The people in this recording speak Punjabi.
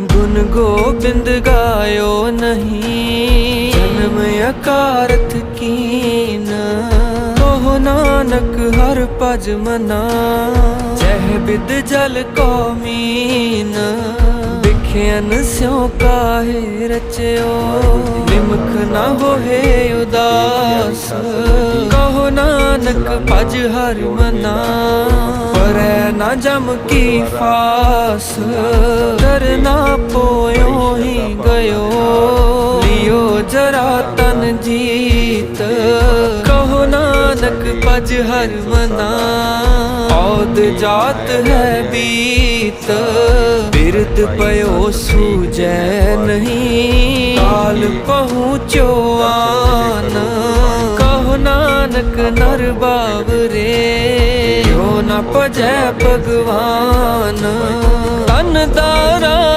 ਗੁਣ ਗੋਬਿੰਦ ਗਾਇਓ ਨਹੀਂ। ਜਨਮ ਅਕਾਰਤ ਕੀਨ। ਕਹੋ ਨਾਨਕ ਹਰ ਭਜ ਮਨਾ। ਜਹ ਬਿਦ ਜਲ ਕੋ ਮੀਨ। ਵਿਖਿਆਨ ਸਿਉ ਕਾਹੇ ਰਚਿਓ। ਨਿਮਖ ਨਾ ਹੋਏ ਉਦਾਸ। ਕਹੋ ਨਾਨਕ ਭਜ ਹਰ ਮਨਾ। ਪਰੈ ਨਾ ਜਮ ਕੀ ਫਾਸ। ਜਰਾ ਤਨ ਜੀਤ। ਕਹੋ ਨਾਨਕ ਭਜ ਹਰ ਮਨਾ। ਔਦ ਜਾਤ ਹੈ ਬੀਤ। ਬਿਰਦ ਪਇਓ ਸੂਜੈ ਨਹੀਂ। ਕਾਲ ਪਹੁੰਚੋ ਆਨ ਕਹੋ ਨਾਨਕ ਨਰ ਬਾਵਰੇ। ਜੋ ਨ ਭਜੈ ਭਗਵਾਨ। ਤਨ ਦਾਰਾ